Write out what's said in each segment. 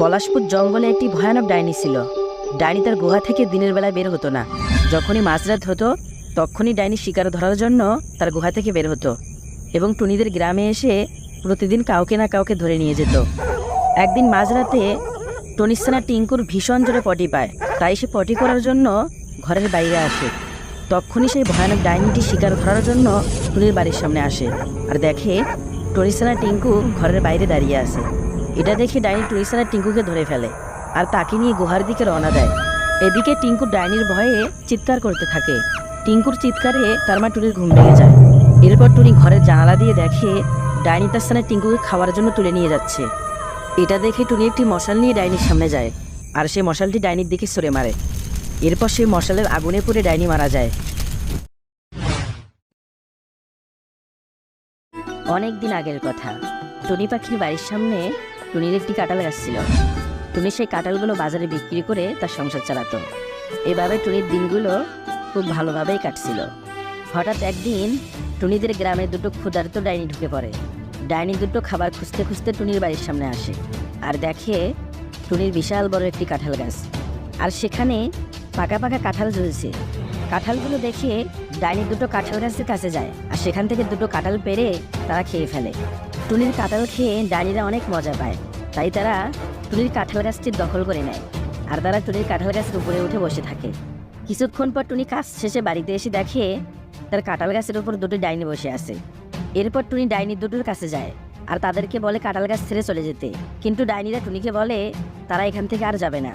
পলাশপুর জঙ্গলে একটি ভয়ানক ডাইনি ছিল। ডাইনি তার গুহা থেকে দিনের বেলায় বের হতো না। যখনই মাঝরাত হতো, তখনই ডাইনি শিকার ধরার জন্য তার গুহা থেকে বের হতো এবং টুনিদের গ্রামে এসে প্রতিদিন কাউকে না কাউকে ধরে নিয়ে যেত। একদিন মাঝরাতে টনিস্তানা টিঙ্কুর ভীষণ জোরে পটি পায়। তাই সে পটি করার জন্য ঘরের বাইরে আসে। তখনই সেই ভয়ানক ডাইনিটি শিকার ধরার জন্য টুনির বাড়ির সামনে আসে। আর দেখে টনিস্তানা টিঙ্কু ঘরের বাইরে দাঁড়িয়ে আছে। এটা দেখে ডাইনি টুনিস্তানা টিঙ্কুকে ধরে ফেলে, আর তাকে নিয়ে গুহার দিকে রওনা দেয়। এদিকে টিঙ্কু ডাইনির ভয়ে চিৎকার করতে থাকে। টিঙ্কুর চিৎকারে তার মা টুনির ঘুম ভেঙে যায়। এরপর টুনি ঘরের জানালা দিয়ে দেখে ডাইনি তার স্থানে টিঙ্কুকে খাওয়ার জন্য তুলে নিয়ে যাচ্ছে। এটা দেখে টুনি একটি মশাল নিয়ে ডাইনির সামনে যায়, আর সেই মশালটি ডাইনির দিকে সরে মারে। এরপর সেই মশালের আগুনে পড়ে ডাইনি মারা যায়। অনেক দিন আগের কথা। টুনি পাখির বাড়ির সামনে টুনির একটি কাঁঠাল গাছ ছিল। টুনি সেই কাঁঠালগুলো বাজারে বিক্রি করে তার সংসার চালাতো। এভাবে টুনির দিনগুলো খুব ভালোভাবেই কাটছিল। হঠাৎ একদিন টুনিদের গ্রামে দুটো ক্ষুধার্ত ডাইনি ঢুকে পড়ে। ডাইনি দুটো খাবার খুঁজতে খুঁজতে টুনির বাড়ির সামনে আসে আর দেখে টুনির বিশাল বড় একটি কাঁঠাল গাছ। আর সেখানে পাকা পাকা কাঁঠাল ঝুলছে। কাঁঠালগুলো দেখে ডাইনি দুটো কাঁঠাল গাছের কাছে যায় আর সেখান থেকে দুটো কাঁঠাল পেরে তারা খেয়ে ফেলে। টুনির কাঁঠাল খেয়ে ডাইনিরা অনেক মজা পায়। তাই তারা টুনির কাঁঠাল গাছটির দখল করে নেয়, আর তারা টুনির কাঁঠাল গাছের উপরে উঠে বসে থাকে। কিছুক্ষণ পর টুনি কাজ শেষে বাড়িতে এসে দেখে তার কাঁঠাল গাছের উপর দুটো ডাইনি বসে আছে। এরপর টুনি ডাইনি দুটোর কাছে যায়, আর তাদেরকে বলে কাঁঠাল গাছ ছেড়ে চলে যেতে। কিন্তু ডাইনিরা টুনিকে বলে, তারা এখান থেকে আর যাবে না।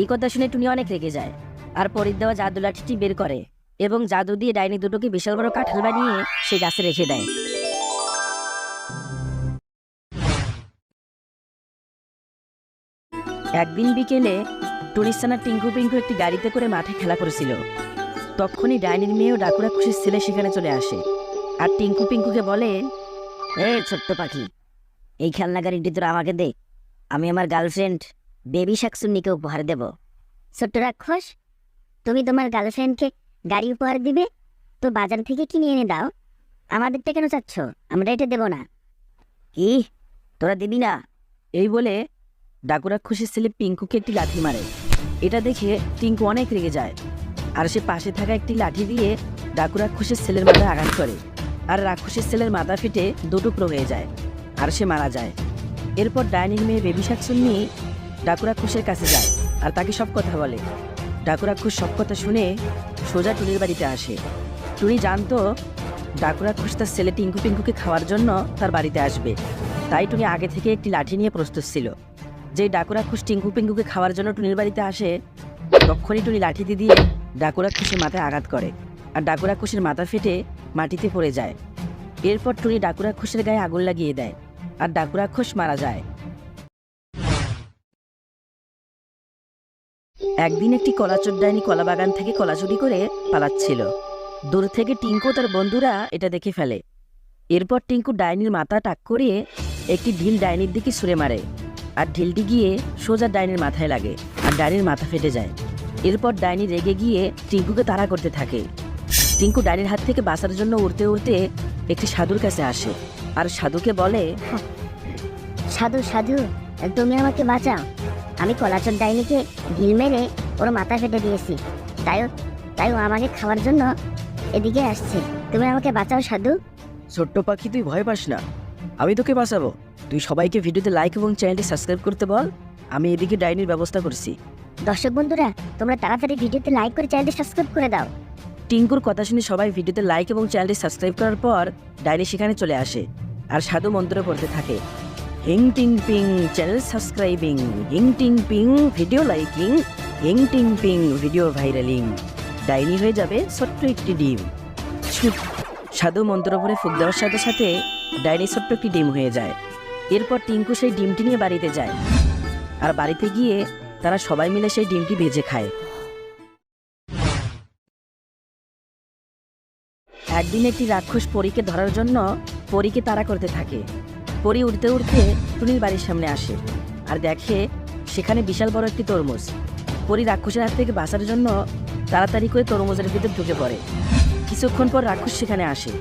এই কথা শুনে টুনি অনেক রেগে যায়, আর পরির দেওয়া জাদু লাঠিটি বের করে এবং জাদু দিয়ে ডাইনি দুটোকে বিশাল বড় কাঁঠাল বানিয়ে সেই গাছে রেখে দেয়। একদিন বিকেলে টুনিস্তানা টিঙ্কু পিঙ্কু একটি গাড়িতে করে মাঠে খেলা করেছিল। তখনই ডাইনির মেয়েও ডাকুরা খুশির ছেলে সেখানে চলে আসে। আর টিঙ্কু পিঙ্কুকে বলে, এ, ছোট্ট পাখি, এই খেলনা গাড়িটি তোরা আমাকে দে। আমি আমার গার্লফ্রেন্ড বেবি শাকসুন্নিকে উপহার দেব। ছোট্ট রাক্ষস, তুমি তোমার গার্লফ্রেন্ডকে গাড়ি উপহার দিবে? তো বাজার থেকে কিনে এনে দাও। আমাদেরটা কেন চাচ্ছ? আমরা এটা দেব না। কি তোরা দিবি না? এই বলে ডাকুরা খুশির ছেলে পিঙ্কুকে একটি লাঠি মারে। এটা দেখে টিঙ্কু অনেক রেগে যায়। আর সে পাশে থাকা একটি লাঠি দিয়ে ডাকুরা খুশির ছেলের মাথায় আঘাত করে। আর রাক্ষসের ছেলের মাথা ফেটে দুটুকরো হয়ে যায়। আর সে মারা যায়। এরপর ডাইনির মেয়ে বেবি শাকসুন্নি ডাকুরা খুশের কাছে যায় আর তাকে সব কথা বলে। ডাকুরা খুশ সব কথা শুনে সোজা টুনির বাড়িতে আসে। টুনি জানতো খুশ তার ছেলে টিঙ্কু পিঙ্কুকে খাওয়ার জন্য তার বাড়িতে আসবে। তাই টুনি আগে থেকে একটি লাঠি নিয়ে প্রস্তুত ছিল। যে ডাকুরা খুশ টিঙ্কু পিঙ্কুকে খাওয়ার জন্য টুনির বাড়িতে আসে, তখনই টুনি লাঠি দিয়ে ডাকুরা খুশের মাথায় আঘাত করে আর ডাকুরা খুশের মাথা ফেটে মাটিতে পড়ে যায়। এরপর টুনি ডাকুরা খুশের গায়ে আগুন লাগিয়ে দেয় আর ডাকুরা খুশ মারা যায়। একদিন একটি কলাচোর ডাইনি কলা বাগান থেকে কলা চুরি করে পালাচ্ছিল। দূর থেকে টিঙ্কু তার বন্ধুরা এটা দেখে ফেলে। এরপর টিঙ্কু ডাইনির মাথা টাক করিয়ে একটি ঢিল ডাইনির দিকে ছুঁড়ে মারে। আর ঢিলটি গিয়ে সোজা ডাইনির মাথায় লাগে আর ডাইনির মাথা ফেটে যায়। এরপর ডাইনি রেগে গিয়ে টিঙ্কুকে তাড়া করতে থাকে। টিঙ্কু ডাইনির হাত থেকে বাঁচার জন্য উড়তে উড়তে একটি সাধুর কাছে আসে আর সাধুকে বলে সাধু সাধু তুমি আমাকে বাঁচাও। আমি কলাচর ডাইনিকে ঢিল মেরে ওর মাথা ফেটে দিয়েছি। তাই তাই ও আমাকে খাওয়ার জন্য এদিকে আসছে। তুমি আমাকে বাঁচাও সাধু। ছোট্ট পাখি তুই ভয় পাস না। আমি তোকে বাঁচাবো। তুই সবাইকে ভিডিওতে লাইক এবং চ্যানেলটি সাবস্ক্রাইব করতে বল। আমি এদিকে ডাইনির ব্যবস্থা করছি। দর্শক বন্ধুরা তোমরা তাড়াতাড়ি ভিডিওতে লাইক করে চ্যানেলটি সাবস্ক্রাইব করে দাও। টিঙ্কুর কথা শুনে সবাই ভিডিওতে লাইক এবং চ্যানেলটি সাবস্ক্রাইব করার পর ডাইনি সেখানে চলে আসে আর সাধু মন্ত্র পড়তে থাকে। হিং টিং পিং চ্যানেল সাবস্ক্রাইবিং হিং টিং পিং ভিডিও লাইকিং হিং টিং পিং ভিডিও ভাইরালিং ডাইনি হয়ে যাবে ছোট্ট একটি ডিম। সাধু মন্ত্র পড়ে ফুক দেওয়ার সাথে সাথে ডাইনি ছোট্ট একটি ডিম হয়ে যায়। এরপর টিঙ্কু সেই ডিমটি নিয়ে বাড়িতে যায়। আর বাড়িতে গিয়ে তারা সবাই মিলে সেই ডিমটি ভেজে খায়। একদিন একটি রাক্ষস পরীকে ধরার জন্য পরীকে তাড়া করতে থাকে। পরী উঠতে উঠতে টুনির বাড়ির সামনে আসে আর দেখে সেখানে বিশাল বড় একটি তরমুজ। পরী রাক্ষসের হাত থেকে বাঁচার জন্য তাড়াতাড়ি করে তরমুজের ভিতর ঢুকে পড়ে। কিছুক্ষণ পর রাক্ষস সেখানে আসে।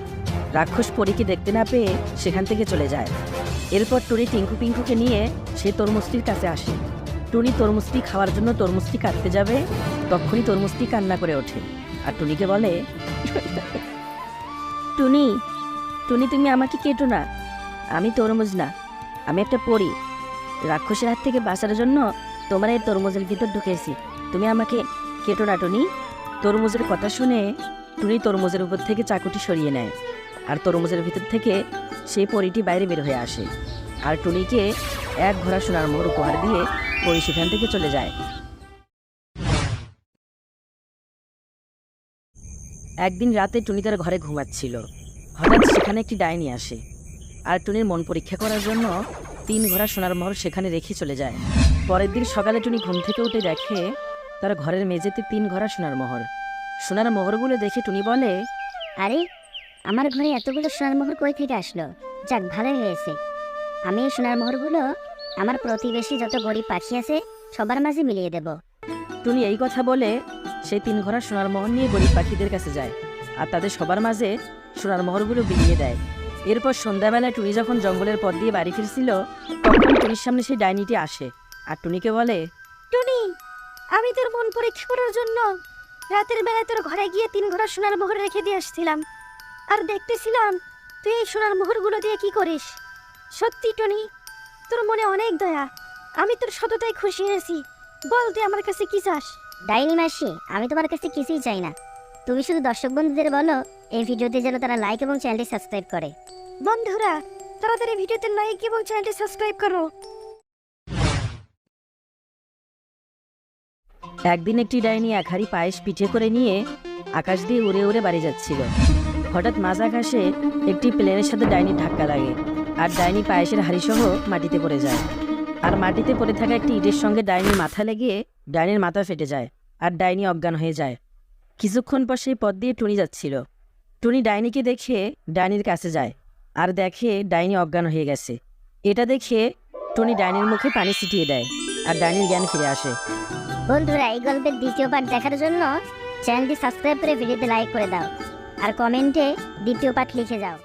রাক্ষস পরীকে দেখতে না পেয়ে সেখান থেকে চলে যায়। এরপর টুনি টিঙ্কু পিঙ্কুকে নিয়ে সে তরমুজটির কাছে আসে। টুনি তরমুজটি খাওয়ার জন্য তরমুজটি কাটতে যাবে, তখনই তরমুজটি কান্না করে ওঠে আর টুনিকে বলে, টুনি টুনি তুমি আমাকে কেটো না। আমি তরমুজ না। আমি একটা পড়ি রাক্ষসের হাত থেকে বাঁচার জন্য তোমার এই তরমুজের ভিতর ঢুকেছি। তুমি আমাকে কেটো না, টুনি। তরমুজের কথা শুনে টুনি তরমুজের উপর থেকে চাকুটি সরিয়ে নেয় আর তরমুজের ভিতর থেকে সেই পরিটি বাইরে বের হয়ে আসে। আর টুনিকে এক ঘোড়া সোনার মোহর উপহার দিয়ে পরি সেখান থেকে চলে যায়। একদিন রাতে টুনি তার ঘরে ঘুমাচ্ছিল। হঠাৎ সেখানে একটি ডাইনি আসে। আর টুনির মন পরীক্ষা করার জন্য তিন ঘোড়া সোনার মোহর সেখানে রেখে চলে যায়। পরের দিন সকালে টুনি ঘুম থেকে উঠে দেখে তার ঘরের মেঝেতে তিন ঘোড়া সোনার মোহর। সোনার মোহরগুলো দেখে টুনি বলে, আরে আমার ঘরে এতগুলো সোনার মোহর কই থেকে আসলো? যাক ভালোই হয়েছে। আমি এই সোনার মোহরগুলো আমার প্রতিবেশী যত গরিব পাখি আছে সবার মাঝে মিলিয়ে দেব। টুনি এই কথা বলে সেই তিন ঘোড়া সোনার মোহর নিয়ে গরিব পাখিদের কাছে যায় আর তাদের সবার মাঝে সোনার মোহরগুলো বিলিয়ে দেয়। এরপর সন্ধ্যাবেলায় টুনি যখন জঙ্গলের পথ দিয়ে বাড়ি ফিরছিল তখন টুনির সামনে সেই ডাইনিটি আসে আর টুনিকে বলে টুনি আমি তোর মন পরীক্ষা করার জন্য রাতের বেলায় তোর ঘরে গিয়ে তিন ঘোড়া সোনার মোহর রেখে দিয়ে আসছিলাম। আর দেখতেছিলাম তুই এই সোনার মোহরগুলো দিয়ে কি করিস? সত্যি টনি তোর মনে অনেক দয়া। আমি তোর সততায় খুশি হয়েছি। বল তুই আমার কাছে কি চাস? ডাইনি মাসি আমি তোমার কাছে কিছুই চাই না। তুমি শুধু দর্শক বন্ধুদের বলো এই ভিডিওতে যেন তারা লাইক এবং চ্যানেলটি সাবস্ক্রাইব করে। বন্ধুরা তাড়াতাড়ি ভিডিওতে লাইক এবং চ্যানেলটি সাবস্ক্রাইব করো। একদিন একটি ডাইনি এক হাড়ি পায়েস পিঠে করে নিয়ে আকাশ দিয়ে উড়ে উড়ে বাড়ি যাচ্ছিল। হঠাৎ মাঝ আকাশে একটি প্লেনের সাথে ডাইনির ধাক্কা লাগে, আর ডাইনি পায়েসের হাড়ি সহ মাটিতে পড়ে যায়। আর মাটিতে পড়ে থাকা একটি ইটের সঙ্গে ডাইনির মাথা লেগে ডাইনির মাথা ফেটে যায়, আর ডাইনি অজ্ঞান হয়ে যায়। কিছুক্ষণ পর সেই পথ দিয়ে টুনি যাচ্ছিল। টুনি ডাইনিকে দেখে ডাইনির কাছে যায়, আর দেখে ডাইনি অজ্ঞান হয়ে গেছে। এটা দেখে টুনি ডাইনির মুখে পানি ছিটিয়ে দেয়, আর ডাইনির জ্ঞান ফিরে আসে। বন্ধুরা, এই গল্পের দ্বিতীয় পার্ট দেখার জন্য চ্যানেলটি সাবস্ক্রাইব করে ভিডিওতে লাইক করে দাও। আর কমেন্টে দ্বিতীয় পাঠ লিখে যাও।